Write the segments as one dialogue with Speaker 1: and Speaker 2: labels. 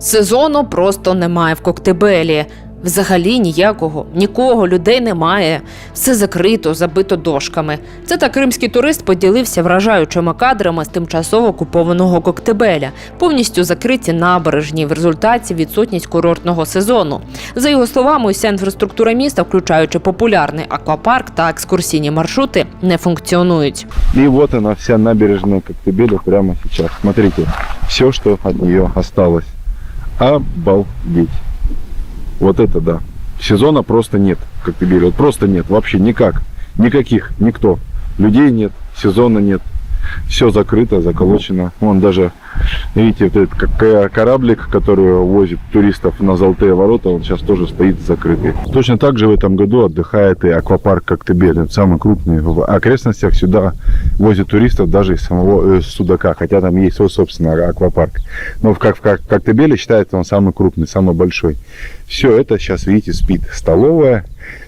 Speaker 1: Сезону просто немає в Коктебелі. Взагалі ніякого, нікого, людей немає. Все закрито, забито дошками. Це та кримський турист поділився вражаючими кадрами з тимчасово окупованого Коктебеля, повністю закриті набережні в результаті відсутність курортного сезону. За його словами, уся інфраструктура міста, включаючи популярний аквапарк та екскурсійні маршрути, не функціонують.
Speaker 2: И вот она, вся набережная Коктебеля прямо сейчас. Смотрите, все, что от нее осталось. Обалдеть. Вот это да. Сезона просто нет в Коктебеле. Вот просто нет. Вообще никак. Никаких. Никто. Людей нет. Сезона нет. Все закрыто, заколочено. Вон даже, видите, вот этот кораблик, который возит туристов на Золотые ворота, он сейчас тоже стоит закрытый. Точно так же в этом году отдыхает и аквапарк Коктебель. Самый крупный в окрестностях. Сюда возят туристов даже из самого э, Судака, хотя там есть свой собственный аквапарк. Но в, как, в Коктебеле считается он самый крупный, самый большой. Все это сейчас, видите, спит. Столовая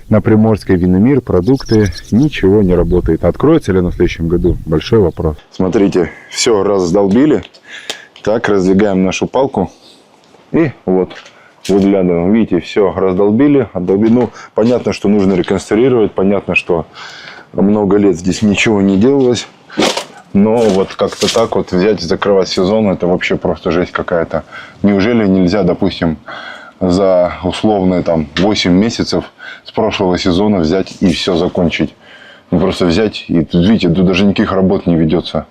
Speaker 2: на Приморской, Виномир, продукты, ничего не работает. Откроется ли на следующем году? Большой вопрос. Смотрите, все раздолбили. Так, раздвигаем нашу палку. И вот, выглядываем. Видите, все раздолбили, отдолбили. Ну, понятно, что нужно реконструировать. Понятно, что много лет здесь ничего не делалось. Но вот как-то так вот взять и закрывать сезон, это вообще просто жесть какая-то. Неужели нельзя, допустим, за условные там 8 месяцев с прошлого сезона взять и все закончить? Ну, просто взять и, видите, тут даже никаких работ не ведется.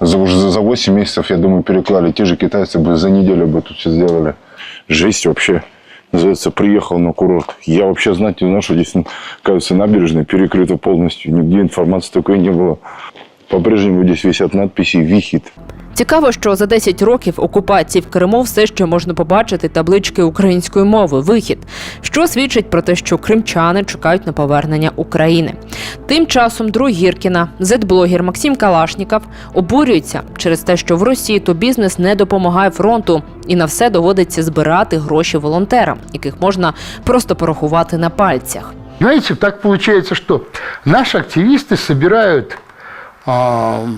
Speaker 2: За, уже за 8 месяцев, я думаю, переклали. Те же китайцы бы за неделю бы тут все сделали. Жесть вообще. Называется, приехал на курорт. Я вообще знать не знал, что здесь, кажется, набережная перекрыта полностью. Нигде информации такой не было. По-прежнему здесь висят надписи «Вихит».
Speaker 1: Цікаво, що за 10 років окупації в Криму все ще можна побачити таблички українською мовою вихід, що свідчить про те, що кримчани чекають на повернення України. Тим часом друг Гіркіна, зет-блогер Максим Калашніков, обурюється через те, що в Росії то бізнес не допомагає фронту, і на все доводиться збирати гроші волонтерам, яких можна просто порахувати на пальцях.
Speaker 3: Знаете, так получается, что наши активисты собирают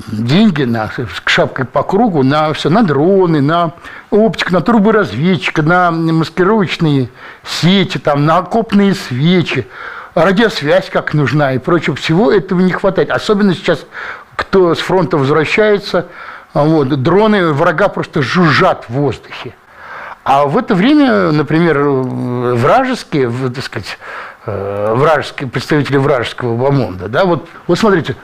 Speaker 3: деньги на, шапкой по кругу на все, на дроны, на оптику, на трубы разведчика, на маскировочные сети, там, на окопные свечи, радиосвязь как нужна и прочего. Всего этого не хватает. Особенно сейчас, кто с фронта возвращается, а, вот, дроны врага просто жужжат в воздухе. А в это время, например, вражеские, так сказать, э, вражеские, представители вражеского бомонда, да, вот, вот смотрите,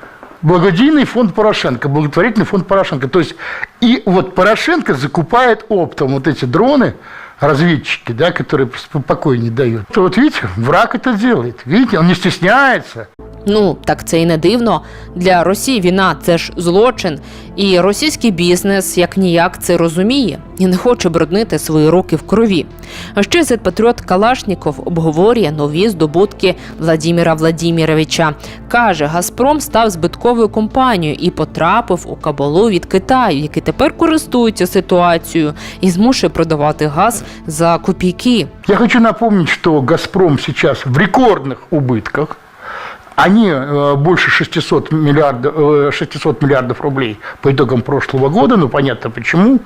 Speaker 3: благодійный фонд Порошенко, благотворительный фонд Порошенко. То есть и вот Порошенко закупает оптом вот эти дроны, разведчики, да, которые покой не дают. То вот видите, враг это делает. Видите, он не стесняется.
Speaker 1: Ну так це і не дивно. Для Росії війна це ж злочин, і російський бізнес як ніяк це розуміє і не хоче бруднити свої руки в крові. А ще зет-патріот Калашніков обговорює нові здобутки Владіміра Владіміровича. каже, Газпром став збитковою компанією і потрапив у кабалу від Китаю, який тепер користується ситуацією і змушує продавати газ за копійки.
Speaker 3: Я хочу напомнить, что «Газпром» сейчас в рекордных убытках. Они э, больше 600 миллиардов, э, 600 миллиардов рублей по итогам прошлого года, ну понятно почему,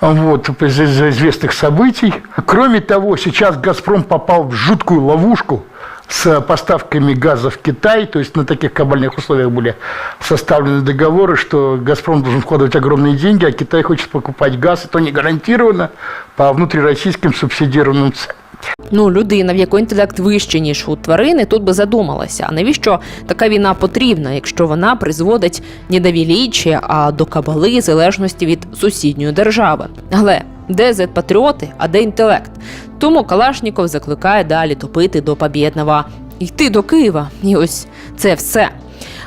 Speaker 3: вот, из из известных событий. Кроме того, сейчас «Газпром» попал в жуткую ловушку с поставками газа в Китай, то есть на таких кабальных условиях были составлены договоры, что «Газпром» должен вкладывать огромные деньги, а Китай хочет покупать газ, и то не гарантированно по внутрироссийским субсидированным ценам.
Speaker 1: Ну, людина, в якої інтелект вищий, ніж у тварини, тут би задумалася. А навіщо така війна потрібна, якщо вона призводить не до величия, а до кабали залежності від сусідньої держави? Але де зет-патріоти, а де інтелект? Тому Калашніков закликає далі топити до Побєдного, йти до Києва. І ось це все.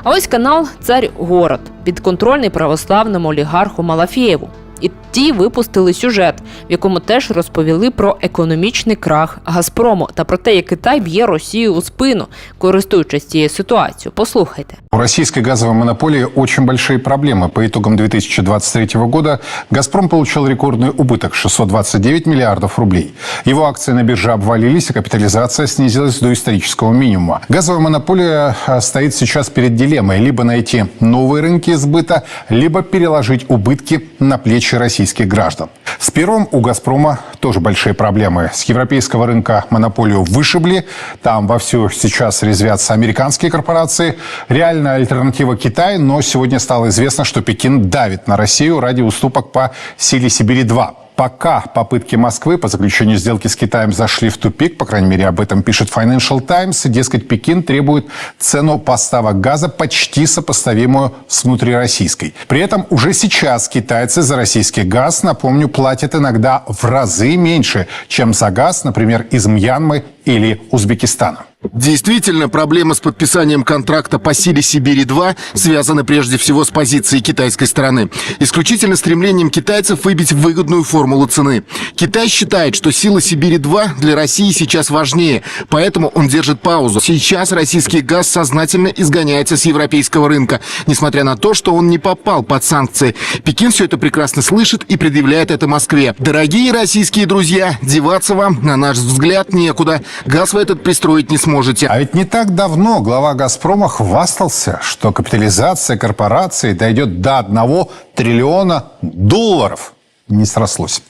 Speaker 1: А ось канал Цар Город підконтрольний православному олігарху Малафєєву. І ті випустили сюжет, в якому теж розповіли про економічний крах Газпрому та про те, як Китай б'є Росію у спину, користуючись цією ситуацією. Послухайте.
Speaker 4: У российской газовой монополии очень большие проблемы. По итогам 2023 года «Газпром» получил рекордный убыток – 629 миллиардов рублей. Его акции на бирже обвалились, а капитализация снизилась до исторического минимума. Газовая монополия а, стоит сейчас перед дилеммой – либо найти новые рынки сбыта, либо переложить убытки на плечи тысячи российских граждан. С первым у «Газпрома» тоже большие проблемы. С европейского рынка монополию вышибли. Там вовсю сейчас резвятся американские корпорации. Реальная альтернатива Китай, но сегодня стало известно, что Пекин давит на Россию ради уступок по силе Сибири-2. Пока попытки Москвы по заключению сделки с Китаем зашли в тупик, по крайней мере, об этом пишет Financial Times, дескать, Пекин требует цену поставок газа почти сопоставимую с внутрироссийской. При этом уже сейчас китайцы за российский газ, напомню, платят иногда в разы меньше, чем за газ, например, из Мьянмы или Узбекистана.
Speaker 5: Действительно, проблема с подписанием контракта по силе Сибири-2 связана прежде всего с позицией китайской стороны. Исключительно стремлением китайцев выбить выгодную формулу цены. Китай считает, что сила Сибири-2 для России сейчас важнее, поэтому он держит паузу. Сейчас российский газ сознательно изгоняется с европейского рынка, несмотря на то, что он не попал под санкции. Пекин все это прекрасно слышит и предъявляет это Москве. Дорогие российские друзья, деваться вам, на наш взгляд, некуда. Газ вы этот пристроить не сможете.
Speaker 4: А ведь не так давно глава «Газпрома» хвастался, что капитализация корпорации дойдет до 1 триллиона долларов. Не срослось.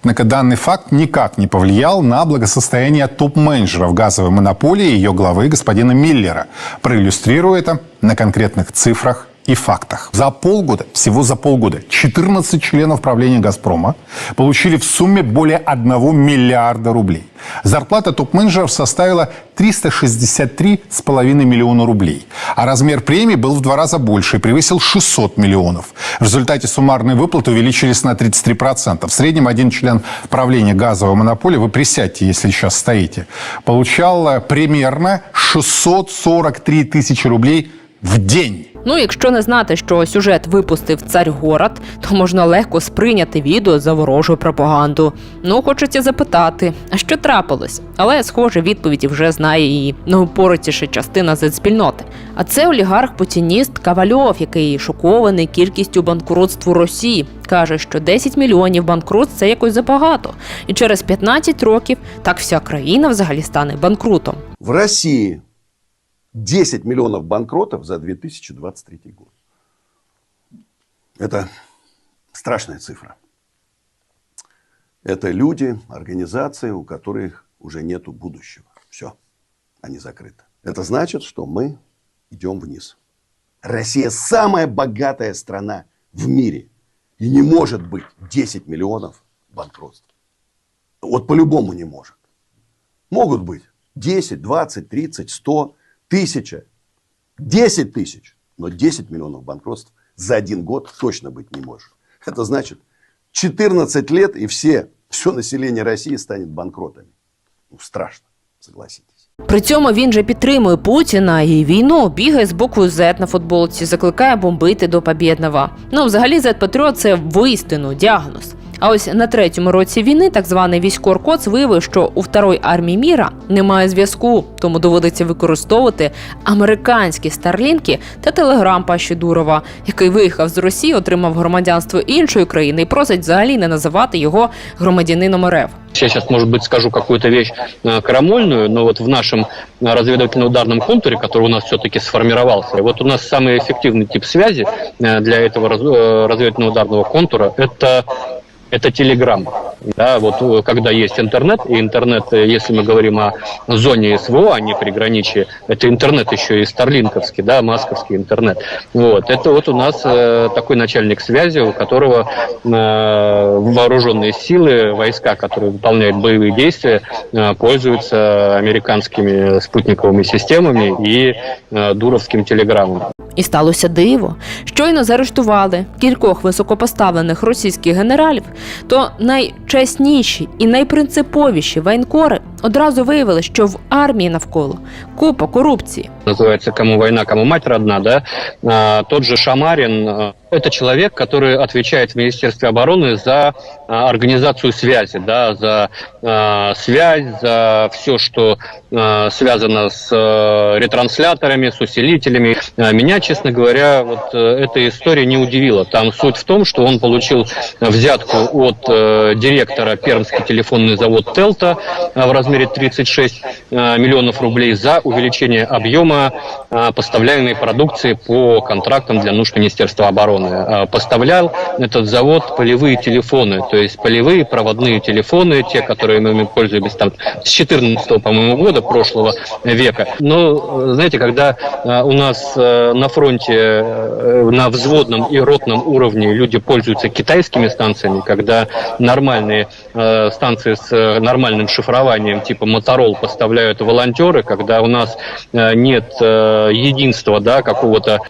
Speaker 4: Однако данный факт никак не повлиял на благосостояние топ-менеджеров газовой монополии и ее главы господина Миллера. Проиллюстрирую это на конкретных цифрах и фактах. За полгода, всего за полгода, 14 членов правления «Газпрома» получили в сумме более 1 миллиарда рублей. Зарплата топ-менеджеров составила 363,5 миллиона рублей. А размер премии был в два раза больше и превысил 600 миллионов. В результате суммарные выплаты увеличились на 33%. В среднем один член правления газовой монополии, вы присядьте, если сейчас стоите, получал э, примерно 643 тысячи рублей в день.
Speaker 1: Ну, якщо не знати, що сюжет випустив цар Город, то можна легко сприйняти відео за ворожу пропаганду. Ну, хочеться запитати, а що трапилось? Але, схоже, відповіді вже знає і найупоротіша частина зет-спільноти. А це олігарх-путініст Кавальов, який шокований кількістю банкрутств у Росії. Каже, що 10 мільйонів банкрутств – це якось забагато. І через 15 років так вся країна взагалі стане банкрутом.
Speaker 6: В России 10 миллионов банкротов за 2023 год. Это страшная цифра. Это люди, организации, у которых уже нет будущего. Все, они закрыты. Это значит, что мы идем вниз. Россия самая богатая страна в мире. И не может быть 10 миллионов банкротств. Вот по-любому не может. Могут быть 10, 20, 30, 100, тысяча, 10 тысяч. Но 10 миллионов банкротств за один год точно быть не может. Это значит 14 лет и все, все население России станет банкротами. Ну, страшно, согласитесь.
Speaker 1: При цьому він же підтримує Путіна і війну бігає з буквою Z на футболці, закликає бомбити до Побєдного. Ну, взагалі, Z-патріот – це воістину діагноз. А ось на третьому році війни так званий військоркоц виявив, що у второї армії міра немає зв'язку, тому доводиться використовувати американські старлінки та телеграм Паші Дурова, який виїхав з Росії, отримав громадянство іншої країни і просить взагалі не називати його громадянином РФ.
Speaker 7: Я сейчас, может быть, скажу какую-то вещь э, крамольную, но вот в нашем э, разведывательно-ударном контуре, который у нас все-таки сформировался, вот у нас самый эффективный тип связи э, для этого раз- э, разведывательно-ударного контура – это это Телеграм. Да, вот э, когда есть интернет, и интернет, э, если мы говорим о зоне СВО, а не приграничье, это интернет еще и старлинковский, да, масковский интернет. Вот, это вот у нас э, такой начальник связи, у которого э, вооруженные силы, войска, которые выполняют боевые действия, э, пользуются американскими спутниковыми системами и э, дуровским телеграммом.
Speaker 1: І сталося диво. Щойно заарештували кількох високопоставлених російських генералів, то найчесніші і найпринциповіші воєнкори одразу виявили, що в армії навколо купа корупції.
Speaker 7: Називається «Кому війна, кому мать родна», да, А, тот же Шамарін это человек, который отвечает в Министерстве обороны за а, организацию связи, да, за а, связь, за все, что а, связано с а, ретрансляторами, с усилителями. А, Меня, честно говоря, вот э, эта история не удивила. Там суть в том, что он получил взятку от э, директора Пермский телефонный завод «Телта» в размере 36 а, миллионов рублей за увеличение объема а, поставляемой продукции по контрактам для нужд Министерства обороны. Обороны э, поставлял этот завод полевые телефоны, то есть полевые проводные телефоны, те, которые мы пользуемся там с 14 по-моему, года прошлого века. Но, знаете, когда э, у нас э, на фронте э, на взводном и ротном уровне люди пользуются китайскими станциями, когда нормальные станции с э, нормальным шифрованием типа Моторол поставляют волонтеры, когда у нас э, нет единства, да, какого-то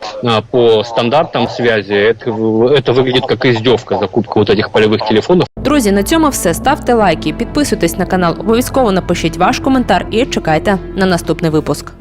Speaker 7: по стандартам связи, это, это выглядит как издевка, закупка вот этих полевых телефонов.
Speaker 1: Друзі, на цьому все. Ставте лайки, підписуйтесь на канал, обов'язково напишіть ваш коментар і чекайте на наступний випуск.